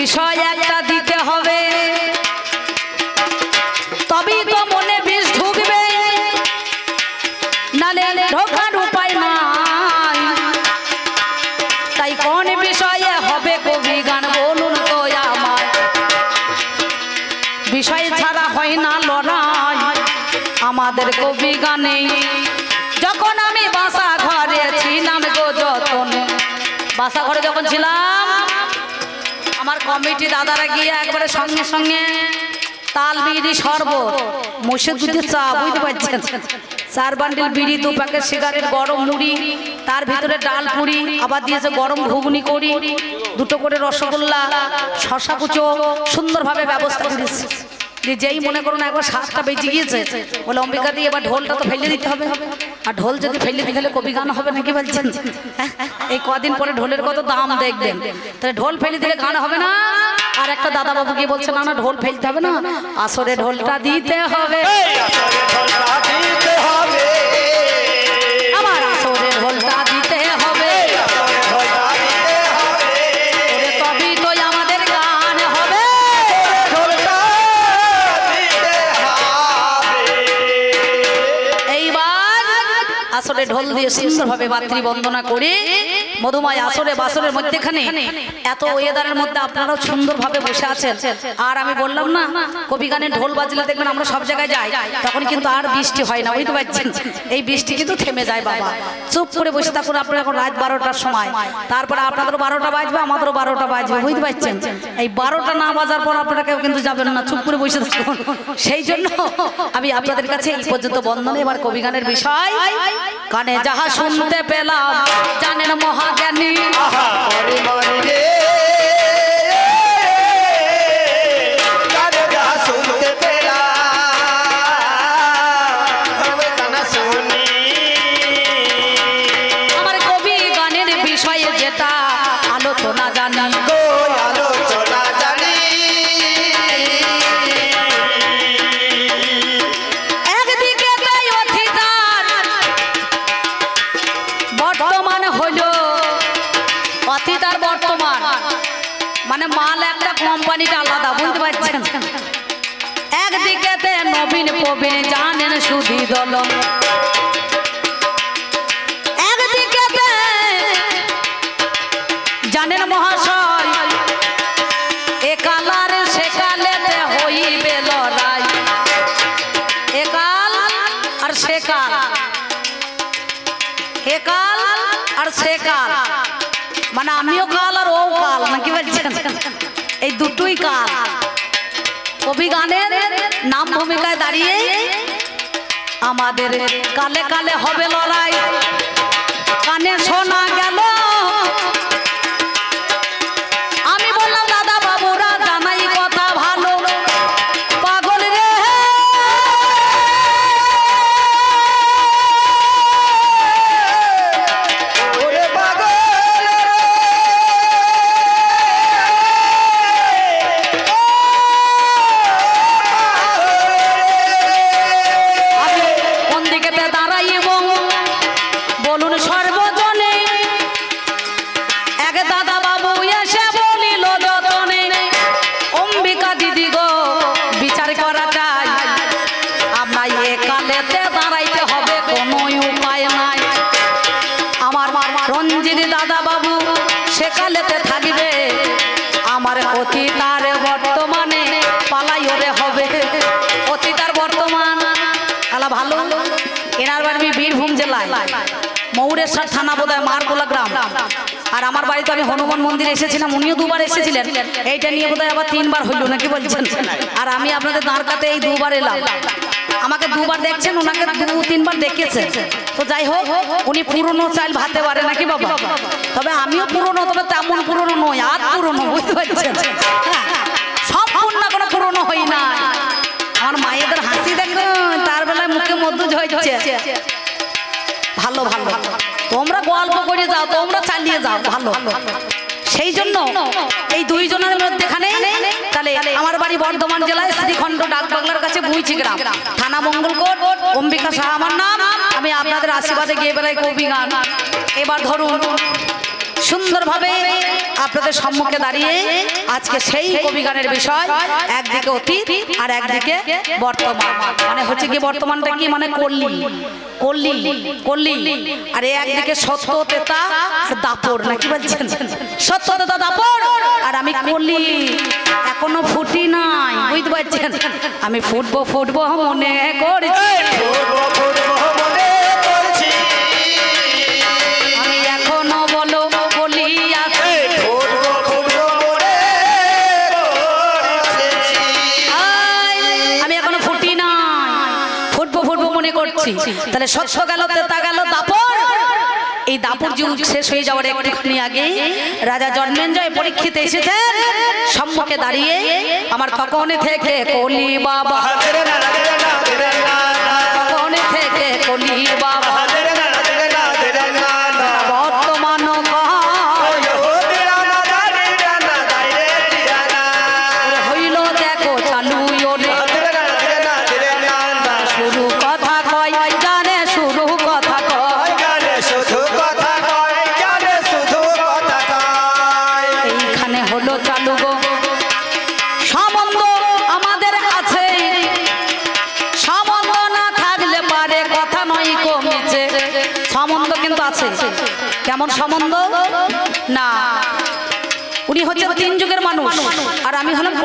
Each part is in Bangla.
বিষয় একটা দিতে হবে। তবেই তো মনে বিষ ঢুকবে। নালে ঢোকার উপায় নাই। তাই কোন বিষয়ে হবে কবি গান বলুন তো আমার বিষয় ছাড়া হয় না লড়াই। আমাদের কবি গানে যখন আমি বাসা ঘরে ছিলাম গো যতন। বাসা ঘরে যখন ছিলাম কমিটি দাদারা গিয়ে একবারে সঙ্গে সঙ্গে তাল বিড়ি শরবত, মোষের দুধের চা, বুঝতে পারছেন? চার বান্ডিল বিড়ি, দু প্যাকেট সিগারেট, গরম মুড়ি, তার ভিতরে ডাল পুরি, আবার দিয়েছে গরম ঘুগনি করি, দুটো করে রসগোল্লা, শশা কুচো, সুন্দরভাবে ব্যবস্থা করেছে। যে যেই মনে করুন একবার সাতটা বেজে গিয়েছে, বলে অম্বিকা দিয়ে এবার ঢোলটা তো ফেলে দিতে হবে। আর ঢোল যদি ফেলে দিতে হলে কবি গান হবে নাকি বলছেন? এই কদিন পরে ঢোলের কত দাম দেখবেন। তাহলে ঢোল ফেলে দিলে গান হবে না। আর একটা দাদা বাবু গিয়ে বলছে, না না, ঢোল ফেলতে হবে না। আসরে ঢোলটা দিতে হবে। আসরে ঢোল দিয়ে সুন্দরভাবে বন্দনা করে মধুময় আসরে বাসরের মধ্যেখানে এত ওয়েদারের মধ্যে আপনারাও সুন্দরভাবে বসে আছেন। আর আমি বললাম না, কবি গানে ঢোল বাজলে দেখবেন আমরা সব জায়গায় যাই, তখন কিন্তু আর বৃষ্টি হয় না, বুঝতে পারছেন? এই বৃষ্টি কিন্তু থেমে যায় বাবা। চুপ করে বসে থাকুন আপনারা এখন রাত বারোটার সময়। তারপরে আপনাদেরও বারোটা বাজবে, আমাদেরও বারোটা বাজবে, বুঝতে পারছেন? এই বারোটা না বাজার পর আপনারা কেউ কিন্তু যাবেন না, চুপ করে বসে থাকুন। সেই জন্য আমি আপনাদের কাছে এই পর্যন্ত বন্ধন এবার কবি গানের বিষয় কানে যাহা শুনতে পেলাম জানেন মহাজ্ঞানী। প্রবীণ জানেন সুধি দল? একাল আর সেকাল একাল আর মানে আমিও কাল আর ও কাল, নাকি বলছেন? এই দুটোই কাল। কবি গানের নাম ভূমিকায় দাঁড়িয়ে আমাদের কালে কালে হবে লড়াই। কানে শোনা গেল ভালো। এনার বাড়ি বীরভূম জেলায়। মৌরেশ্বর থানা বোধ হয় মারকোলা গ্রাম। আর আমার বাড়িতে আমি হনুমান মন্দির এসেছিলাম উনিও দুবার এসেছিলেন। এইটা নিয়ে বোধ আবার তিনবার হইল নাকি বলছেন? আর আমি আপনাদের দাঁড়কাতে এই দুবার এলাম। আমাকে দুবার দেখছেন ওনাকে দু তিনবার দেখেছে তো যাই হোক উনি পুরনো চাইল ভাতে পারে নাকি বাবা? তবে আমিও পুরনো তবে তেমন পুরনো নই আর পুরনো বুঝতে পারছেন? হ্যাঁ, সম্পূর্ণ কোনো পুরনো হই না আমার মায়েদের হাসি দেখো, তার বেলায় মুখে মধু ঝরছে। ভালো ভালো তোমরা গল্প করে যাও, তোমরা চালিয়ে যাও, ভালো। সেই জন্য এই দুইজনের মধ্যেখানে তাহলে আমার বাড়ি বর্ধমান জেলায় শ্রীখণ্ড ডাকবাংলার কাছে বুইচি গ্রাম। থানা মঙ্গলকোট, অম্বিকা শাহ আমার নাম। আমি আপনাদের আশীর্বাদে গিয়ে বেলায় কবি গান। এবার ধরুন সুন্দরভাবে আপনাদের সম্মুখে দাঁড়িয়ে আজকে সেই কবি গানের বিষয় একদিকে অতীত আর একদিকে বর্তমান। মানে হচ্ছে কি বর্তমানটা কি? মানে কল্লি। কল্লি। কল্লি। আর একদিকে সত্য তেতা আর দাপর নাকি বলছেন? সত্য তেতা দাপর আর আমি কল্লি। এখনও ফুটি নাই। বুঝতে পারছেন? আমি ফুটবো ফুটবো মনে মনে করছি। করছি তাহলে সত্য গেল তা গেল দাপর এই দাপর যুগ শেষ হয়ে যাওয়ার একটুখানি আগে রাজা জন্মেঞ্জয় পরীক্ষিত এসেছেন সম্মুখে দাঁড়িয়ে আমার কখনে থেকে কলি বাবা কখনে থেকে কলি বাবা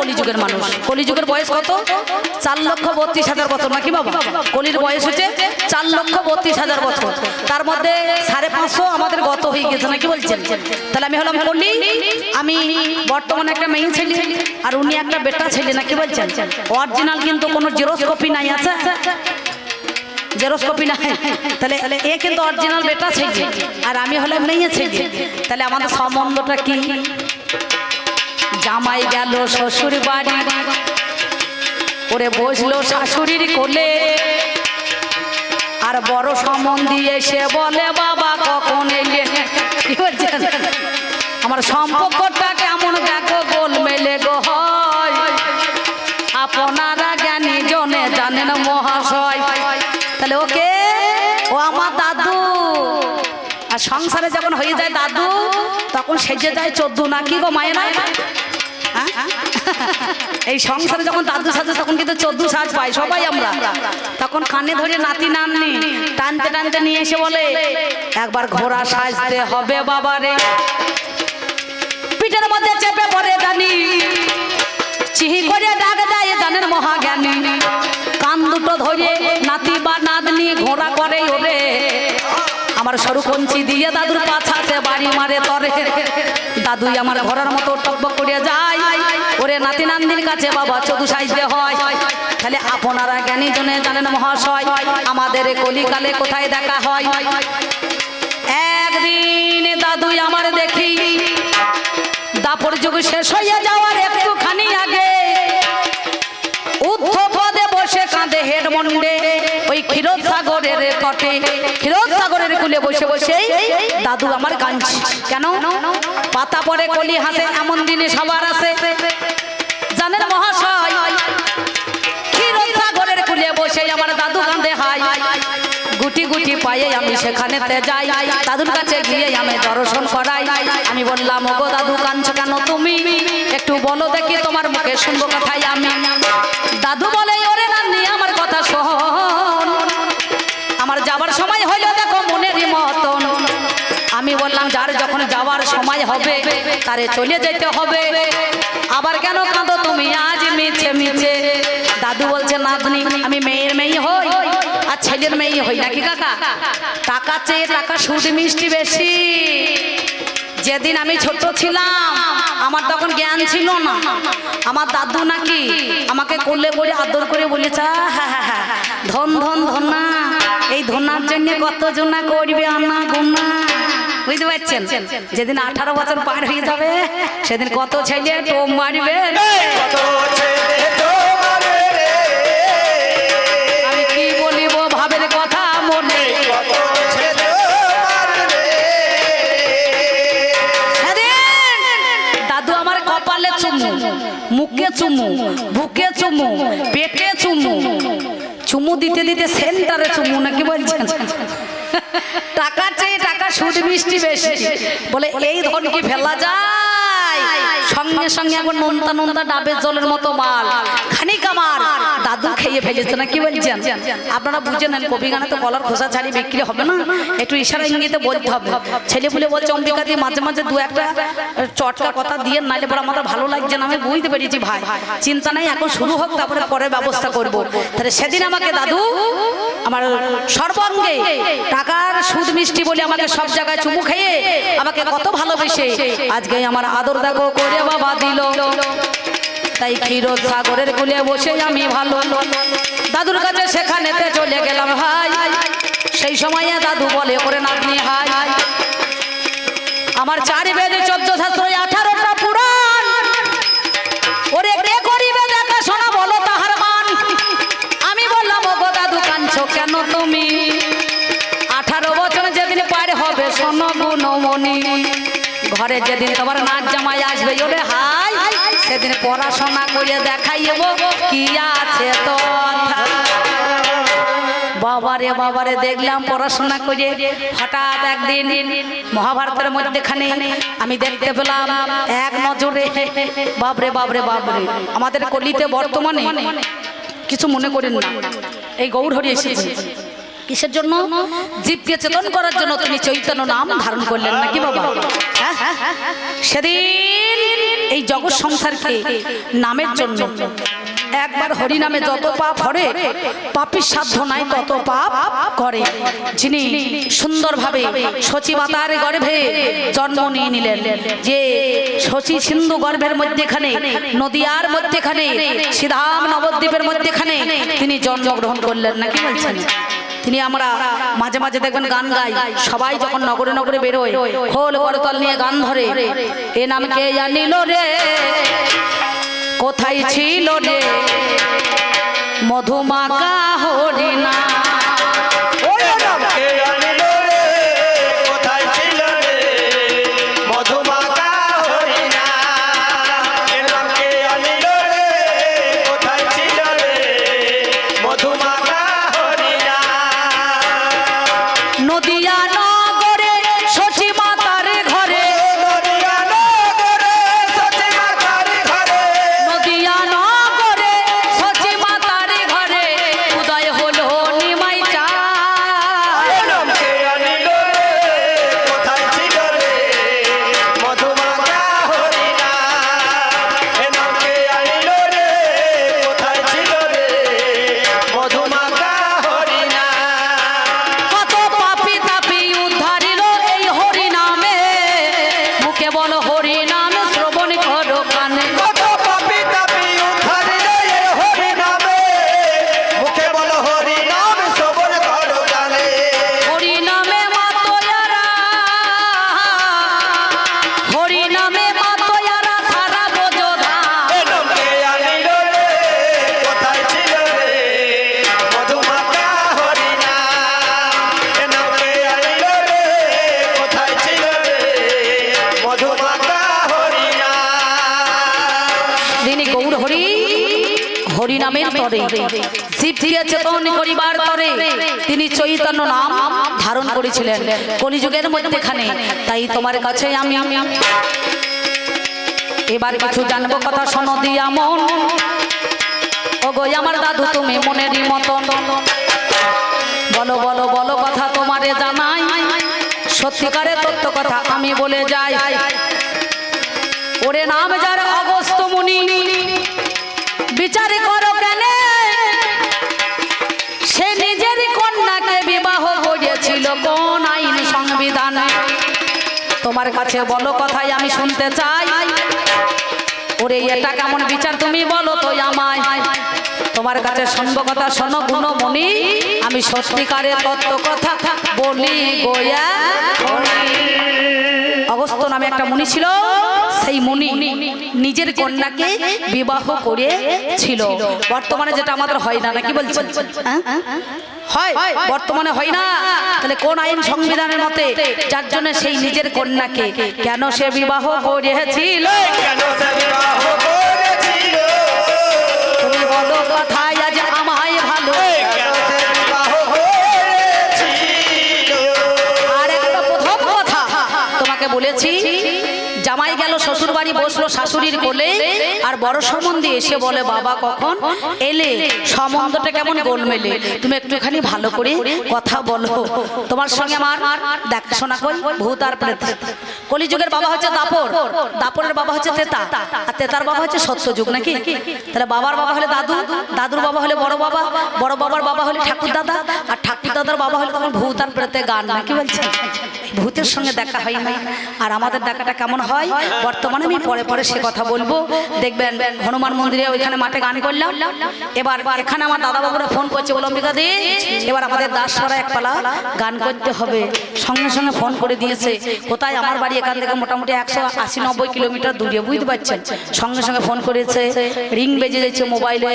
কলিযুগের মানুষ। কলিযুগের বয়স কত? চার লক্ষ বত্রিশ হাজার বছর, নাকি বাবা? কলির বয়স হচ্ছে চার লক্ষ বত্রিশ হাজার বছর। তার মধ্যে সাড়ে পাঁচশো আমাদের গত হয়ে গেছে নাকি বলছেন? তাহলে আমি হলাম কলি, আমি বর্তমানে একটা মেয়ে ছেলে, আর উনি একটা বেটা ছেলে, নাকি বলছেন? অরিজিনাল কিন্তু কোনো জেরক্স কপি নাই, আছে? জেরক্স কপি নাই? তাহলে এ কিন্তু অরিজিনাল বেটা ছেলে, আর আমি হলাম মেয়ে ছেলে। তাহলে আমাদের সম্বন্ধটা কি? জামাই গেল শ্বশুর বাড়ি ওরে বসল শাশুড়ির কোলে। আর বড় সম্বন্ধী এসে বলে, বাবা, কখন এলে? আমার সম্পর্কটা কেমন দেখো গোল মেলে গো হয়। আপনারা জ্ঞানী জনে জানেন মহাশয়। তাহলে ওকে? ও আমার দাদু। আর সংসারে যখন হয়ে যায় দাদু, তখন সেজে যায় চোদ্দ নাকি গো মায়েরা? এই সংসারে যখন দাদু সাজে তখন কিন্তু চোদ্দ সাজ পাই সবাই আমরা। তখন কানে ধরে নাতি নাননি টানতে টানতে নিয়ে এসে বলে, একবার ঘোড়া সাজতে হবে বাবারে। পিঠের মধ্যে চেপে পড়ে জানি, চিহি করে ডাক দেয় জানেন মহাজ্ঞানী। কান দুটো ধরে নাতি বা নাতনি ঘোড়া করে ওরে। আমার সরু কঞ্চি দিয়ে দাদুর পাছাতে বাড়ি মারে তরে। দাদুই আমার ঘোড়ার মতো টকবক করে যায়। নাতি নান্দির কাছে বাবা চদু সাইজে হয়। তাহলে আপনারা জ্ঞানী জনে জানেন মহাশয়, আমাদের কলিকালে কোথায় দেখা হয়? একদিন দাদুই আমার দেখি, দাপর যুগ শেষ হয়ে যাওয়ার একটুখানি আগে উদ্ধ পদে বসে কাঁদে হেড মন্ডে ওই ক্ষীরোদ সাগরের তটে। ক্ষীরোদ সাগরের কুলে বসে বসে দাদু আমার কাঁদছে। কেন? পাতা পরে কলি হাসে, এমন দিনে সবার আছে। জানেন কুলে বসে আমার দাদু হাই গুটি গুটি পায়ে আমি যাই, দাদুর কাছে গিয়ে আমি দর্শন করাই। আমি বললাম, ওগো দাদু কেন তুমি? একটু বলো দেখি তোমার মুখে শুনব কথাই আমি। দাদু বলে, ওরে নান্নি, আমার কথা শোন। আমার যাবার সময় হইল দেখো মনেরই মতন। আমি বললাম, যার যখন যাওয়ার সময় হবে, তারে চলে যেতে হবে। আবার কেন কাঁদো তুমি? আজ মিছে মিছে। দাদু বলছে, নাতনি, আমি মেয়ের মেয়ে হই আর ছেলের মেয়ে হই। নাকি কাকা? টাকা চেয়ে টাকা সুদ মিষ্টি বেশি। যেদিন আমি ছোট ছিলাম, আমার তখন জ্ঞান ছিল না। আমার দাদু নাকি আমাকে কোলে করে আদর করে বলেছে হ্যাঁ হ্যাঁ হ্যাঁ ধন ধন, ধনা। এই ধনার জন্য কত জনা করবে আনা, গুনা। বুঝতে পারছেন? যেদিন আঠারো বছর পার হয়ে যাবে সেদিন কত ছেলে টোপ মারবে? আমি কি বলিব ভাবের কথা মনে? দাদু আমার কপালে চুমু মুখে চুমু বুকে চুমু পেটে চুমু চুমু দিতে দিতে সেন্টারে চুমু নাকি বলছেন? টাকা চেয়ে টাকা সুদ মিষ্টি বেশি। বলে এই ধন কি ফেলা যায়? সঙ্গে সঙ্গে এখন নোনতা নোনতা ডাবের জলের মতো মাল। খানিক আমার। দাদু খেয়ে ফেলেছে না? কি বলছেন? আপনারা বুঝে নেন কবি গানে তো কলার খোসা ছাড়ি বিক্রি হবে না? একটু ইশারা ইঙ্গিতে বলতে হবে। ছেলে পুলে বলছে অম্বিকা দিয়ে মাঝে মাঝে দু একটা চটকা কথা দিয়ে নাইলে পরে আমাদের ভালো লাগছে না। আমি বুঝতে পেরেছি ভাই। চিন্তা নাই এখন শুরু হোক তারপরে পরে ব্যবস্থা করব। তাহলে সেদিন আমাকে দাদু আমার সর্বাঙ্গে টাকার সুদ মিষ্টি বলে আমাকে সব জায়গায় চুমু খেয়ে আমাকে কত ভালোবেসে আজকে আমার আদর দেখো করে বাবা দিল। তাই ক্ষীরোদ সাগরের কুলে বসে আমি ভালো। দাদুর কাছে সেখানেতে চলে গেলাম ভাই সেই সময় দাদু বলে করে নাতনি, হাই। আমার চারি বেদে চোদ্দ শাস্ত্র আঠারোটা পুরাণ। ওরে কে করিবে দেখা শোনা বলো তাহার মান। আমি বললাম, ওগো দাদু, কাঁদছো কেন তুমি? আঠারো বছর যেদিন পার হবে, শোনো গুণমণি। ঘরে যেদিন তোমার নাচ জামাই আসবে, ওরে হাই, সেদিন পড়াশোনা করে দেখাইব কি আছে তো বাবারে বাবারে, দেখলাম পড়াশোনা করে হঠাৎ একদিন মহাভারতের মধ্যেখানে আমি দেখতে পেলাম এক নজরে বাবরে বাবরে বাবরে আমাদের কলিতে বর্তমানে কিছু মনে করেন না। এই গৌর গৌরহরি এসেছে। কিসের জন্য? জীবকে চেতন করার জন্য তিনি চৈতন্য নাম ধারণ করলেন নাকি বাবা? হ্যাঁ? সেদিন এই জগৎ সংসারকে নামের জন্য একবার হরি নামে যত পাপ হরে পাপের সাধ্য নাই তত পাপ করে। যিনি সুন্দরভাবে সচিবাতার গর্ভে জন্ম নিয়ে নিলেন, যে শচী সিন্ধু গর্ভের মধ্যেখানে, নদিয়ার মধ্যেখানে সিধাম নবদ্বীপের মধ্যেখানে তিনি জন্মগ্রহণ করলেন নাকি বলছেন? তিনি আমরা মাঝে মাঝে দেখবেন গান গাই। সবাই যখন নগরে নগরে বেরোয়, খোল করতল নিয়ে গান ধরে। এ নাম কে জানিল রে? কোথায় ছিল রে? মধুমাকা হরিণা তরে শিবকে চেতন করিবার তরে তিনি চৈতন্য নাম ধারণ করেছিলেন কলিযুগের মধ্যেখানে। তাই তোমার কাছে আমি এবার কিছু জানব কথা শোনো দিয়া মন। ও গো আমার দাদু তুমি মনেরই মতন। বলো বলো বলো কথা তোমারে জানাই। সত্যিকারের তত্ত্ব কথা আমি বলে যাই। ওরে নাম যার অগস্ত মুনি। বিচার করো কেন তোমার কাছে বলো কথাই আমি শুনতে চাই। ওরে, এটা কেমন বিচার তুমি বলো তো আমায়। তোমার কাছে শুনব কথা, শোনো গুণমণি। আমি সত্যিকারের তত্ত্ব কথা বলি গোয়া অগস্ত নামে একটা মুনি ছিল সেই মুনি নিজের কন্যাকে বিবাহ করে ছিল। বর্তমানে যেটা আমাদের হয় না নাকি বলছেন? হ্যাঁ? হয়? বর্তমানে হয় না। তাহলে কোন আইন সংবিধানের মতে যার জন্য সেই নিজের কন্যাকে কেন সে বিবাহ করেছিল? কেন সে বিবাহ আপনাকে বলেছি বাড়ি বসল শাশুড়ির কোলে আর বড় সম্বন্ধে এসে বলে বাবা কখন এলে সম্বন্ধটা কেমন গোলমেলে? তুমি একটুখানি ভালো করে কথা বলো। তোমার সঙ্গে আমার দেখাশোনা করি ভূত আর প্রেত। কলিযুগের বাবা হচ্ছে দাপর। দাপরের বাবা হচ্ছে তেতা। আর তেতার বাবা হচ্ছে সত্যযুগ নাকি? তাহলে বাবার বাবা হলে দাদু দাদুর বাবা হলে বড় বাবা বড় বাবার বাবা হলে ঠাকুর দাদা আর ঠাকুর দাদার বাবা হলে তখন ভূত আর প্রেতে গান নাকি বলছে ভূতের সঙ্গে দেখা হয় না। আর আমাদের দেখাটা কেমন হয়? বর্তমানে আমি পরে পরে সে কথা বলব। দেখবেন, হনুমান মন্দিরে ওইখানে মাঠে গান করলাম। এবার এখানে আমার দাদা বাবুরা ফোন করছে বলো অম্বিকা দি, এবার আমাদের দাসরা এক পালা গান করতে হবে। সঙ্গে সঙ্গে ফোন করে দিয়েছে, কোথায়? আমার বাড়ি এখান থেকে মোটামুটি একশো আশি নব্বই কিলোমিটার দূরে, বুঝতে পারছেন? সঙ্গে সঙ্গে ফোন করেছে, রিং বেজে যাচ্ছে মোবাইলে,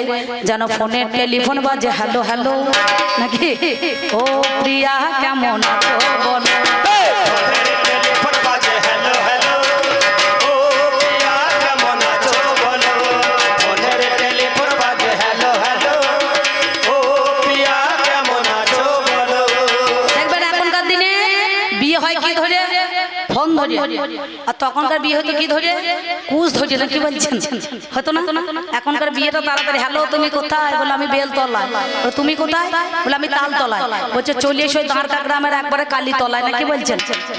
যেন ফোনের টেলিফোন বাজে, হ্যালো হ্যালো। নাকি? ও প্রিয়া, কেমন আছো? তখনকার বিয়ে হতো কি ধরে? কুচ ধরে না কি বলছেন? হতো না? এখনকার বিয়েটা তাড়াতাড়ি হ্যালো তুমি কোথায়? বলে আমি বেলতলায়। বলে, তুমি কোথায়? বলে আমি তালতলায়। বলছে চলে এসো দাঁড়কা গ্রামের একবারে কালী তলায়। না কি বলছেন?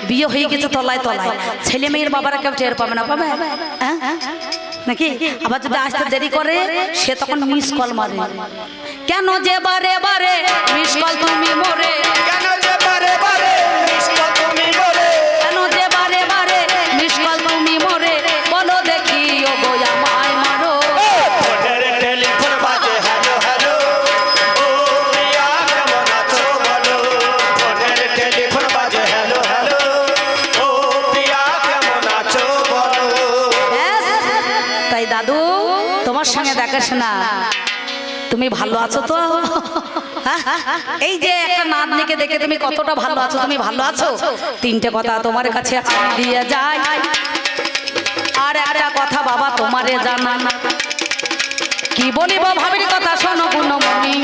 বিয়ে হয়ে গেছে তলায় তলায়। ছেলে মেয়ের বাবারা কেউ টের পাবে না পাবে? হ্যাঁ? নাকি? আবার যদি আসতে দেরি করে সে তখন মিস কল মারে। কেন যে বারে বারে মিস কল তুমি মোরে? দাদু, তোমার সঙ্গে দেখাস না তুমি ভালো আছো তো? হ্যাঁ? এই যে একটা নাতনিকে দেখে তুমি কতটা ভালো আছো, তুমি ভালো আছো? তিনটে কথা তোমার কাছে দিয়ে যাই। আর একটা কথা বাবা, তোমারে জানা কি বলিব ভাবির কথা শোনো গুণমণি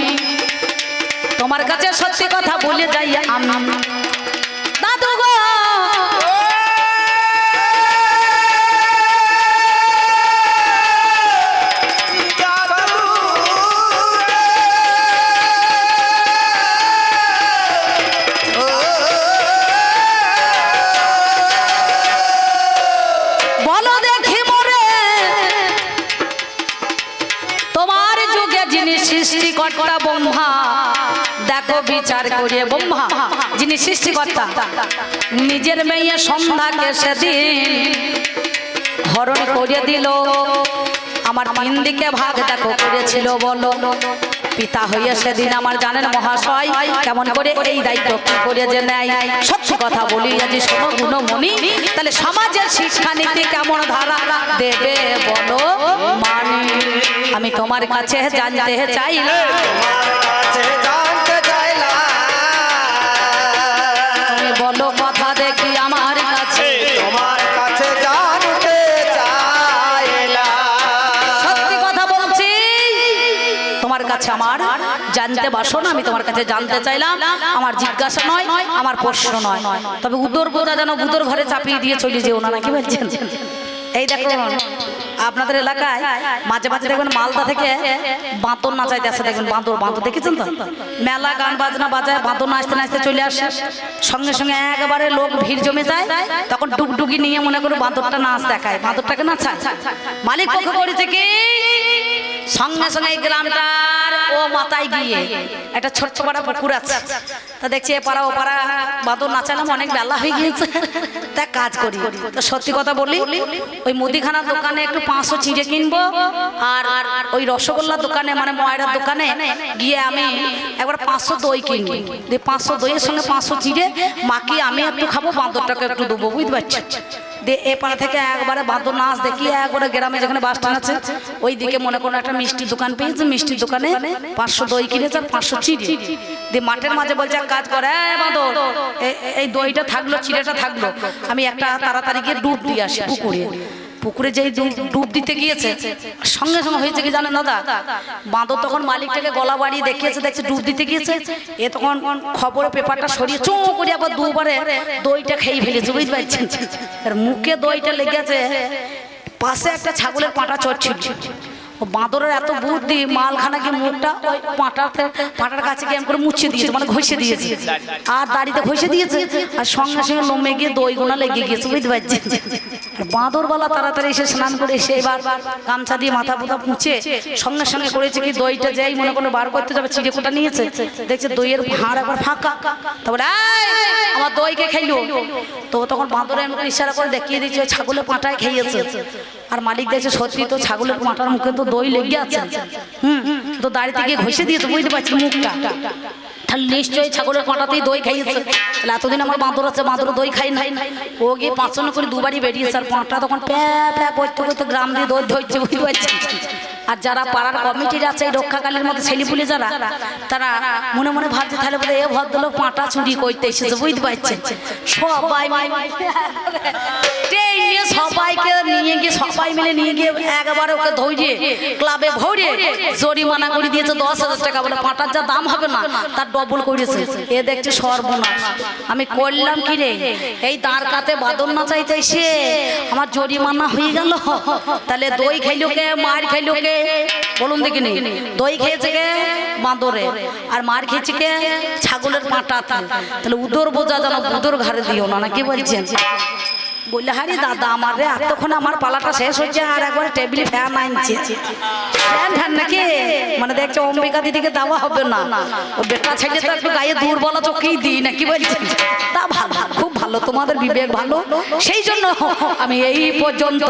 তোমার কাছে সত্যি কথা বলে যাই আমি। সৃষ্টিকর্তা ব্রহ্মা দেখো বিচার করিয়ে ব্রহ্মা যিনি সৃষ্টিকর্তা, নিজের মেয়ে সন্ধ্যাকে সেদিন হরণ করে দিল। আমার তিন দিকে ভাগ দেখো করেছিল বলো। পিতা হইয়া সেদিন আমার জানেন মহাশয়, কেমন করে এই দায়িত্ব কি করে যে নেয়? সত্যি কথা বলি, আজি শোনো গুণমণি, তাহলে সমাজের শিক্ষানীতি কেমন ধারা? দেবে বলো, মানি। আমি তোমার কাছে জানতে চাইলাম কাছে আমার। জানতে বাসো না, আমি তোমার কাছে জানতে চাইলাম, আমার জিজ্ঞাসা নয়, আমার প্রশ্ন নয়। তবে উদর বোঝা যেন বুদর ঘরে চাপিয়ে দিয়ে চলে যেও না, নাকি বলছেন? এই দেখুন, আপনাদের এলাকায় মাঝে মাঝে দেখবেন মালদা থেকে বাঁতর নাচাইতে আসে, দেখবেন বাঁদর বাঁদর দেখেছেন তো? মেলা গান বাজনা বাজায় বাঁদর নাচতে নাচতে চলে আসে। সঙ্গে সঙ্গে একেবারে লোক ভিড় জমে যায়, তখন ডুগডুগি নিয়ে মনে করো বাঁদরটা নাচ দেখায়। বাঁদরটাকে নাচায়। মালিক পক্ষ করেছে কি? সঙ্গে সঙ্গে এই গ্রামটার ও মাথায় গিয়ে একটা ছোট্ট পাড়া পুকুর আছে। তা দেখছি এ পাড়া ও পাড়া বাদর নাচালাম অনেক বেলা হয়ে গিয়েছে। তা কাজ করি, তো সত্যি কথা বলি, ওই মুদিখানার দোকানে একটু পাঁচশো চিড়ে কিনবো আর ওই রসগোল্লার দোকানে মানে ময়রার দোকানে গিয়ে আমি একবার পাঁচশো দই কিনবো। দিয়ে পাঁচশো দইয়ের সঙ্গে পাঁচশো চিড়ে মাকে আমি একটু খাব, বাঁদরটাকে একটু দেবো, বুঝতে পারছি দিয়ে এ পাড়া থেকে একবারে বাদ্য নাচ দেখি, একবারে গ্রামে যেখানে বাস স্ট্যান্ড আছে ওই দিকে মনে করো একটা মিষ্টির দোকান পেয়েছে মিষ্টির দোকানে পাঁচশো দই কিনেছে পাঁচশো চিড়ি। দিয়ে মাঠের মাঝে বলছে, এক কাজ করে "এই বাঁদর এ- এ- এই দইটা থাকল, চিড়েটা থাকল। আমি একটা তাড়াতাড়ি গিয়ে ডুব দিয়ে আসি পুকুরে। পুকুরে যেই ডুব- দিতে গিয়েছে সঙ্গে সঙ্গে হয়েছে কি জানেন দাদা? বাঁদর তখন মালিকটাকে গলা বাড়িয়ে দেখিয়েছে, দেখছে ডুব দিতে গিয়েছে। এ তখন খবর পেপারটা সরিয়ে চো করে আবার দুবারে দইটা খেয়ে ফেলেছে, বুঝতে পারছেন? মুখে দইটা লেগেছে, পাশে একটা ছাগলের পাটা চড়ছিল। ও বাঁদরের এত বুদ্ধি মালখানা কি মুখটা? ওই পাঁটাতে পাঁটার কাছে গিয়ে করে মুছে দিয়েছে মানে ঘষে দিয়েছে। আর দাড়িতে ঘষে দিয়েছে আর সঙ্গে সঙ্গে লোমে গিয়ে দই গোনা লেগে গিয়েছে বুঝতে পারছি। বাঁদরবালা তাড়াতাড়ি এসে স্নান করে এসে এবার গামছা দিয়ে মাথা পোথা মুছে সঙ্গে সঙ্গে করেছে কি দইটা যাই মনে করে বার করতে যাবে চিড়ে কোটা নিয়েছে। দেখছে দইয়ের ভাঁড় একবার ফাঁকা। তারপরে "এই, আমার দইকে খাইলো তো তখন বাঁদরে করে ইশারা করে দেখিয়ে দিয়েছে ওই ছাগলের পাঁটায় খেয়েছে। আর মালিক দেখছে সত্যি তো ছাগলের পাঁটার মুখে তো দই লেগে আছে। হুম তো দাড়ি থেকে ঘষে দিয়েছে বুঝতে পারছি মুখটা। তাহলে নিশ্চয়ই ছাগলের কাঁটাতেই দই খাইয়েছে। তাহলে এতদিন আমার বাঁদর আছে বাঁদর দই খাই নাই। ও গিয়ে পাঁচজন করে দুবারই বেরিয়েছে আর পাঁটা তখন প্যা প্যা করতে করতে গ্রাম দিয়ে দই ধরছে, বুঝতে পারছি আর যারা পাড়ার কমিটির আছে এই রক্ষাকালীর মধ্যে ছেলেপুলে যারা তারা মনে মনে ভাবছে তাহলে বলে এ ভদ্রলোক পাঁটা চুরি করতে এসেছে বুঝতে পারছেন? সবাই ট্রেন নিয়ে সবাইকে নিয়ে গিয়ে সবাই মিলে নিয়ে গিয়ে একবার ওকে ধৈর্যে ক্লাবে ভরে জরিমানা করে দিয়েছে দশ হাজার টাকা বলে পাঁটার যা দাম হবে না তার ডবল করেছে। এ দেখছে সর্বনাশ। আমি করলাম কি রে এই দাঁড় কাতে বাদন না চাইতে সে আমার জরিমানা হয়ে গেল। তাহলে দই খাইলো কে মার খাইলো কে? বলুন দেখিনি দই খেয়েছে কে? বাঁদরে। আর মার খেয়েছে কে? ছাগলের পাঁটা। তাহলে উদর বোঝা যেন উদর ঘাড়ে দিও না না কি বলছেন? বললে হারি দাদা আমার রে এতক্ষণ আমার পালাটা শেষ হচ্ছে আর একবার টেবিলে ফ্যান আনছে। ফ্যান ফ্যান নাকি? মানে দেখছ অম্বিকা দিদিকে দেওয়া হবে না। ও বেটা ছেলে তো একটু গায়ে দুর্বল চোখেই দিই নাকি বলছি তা ভালো খুব ভালো তোমাদের বিবেক ভালো। সেই জন্য আমি এই পর্যন্ত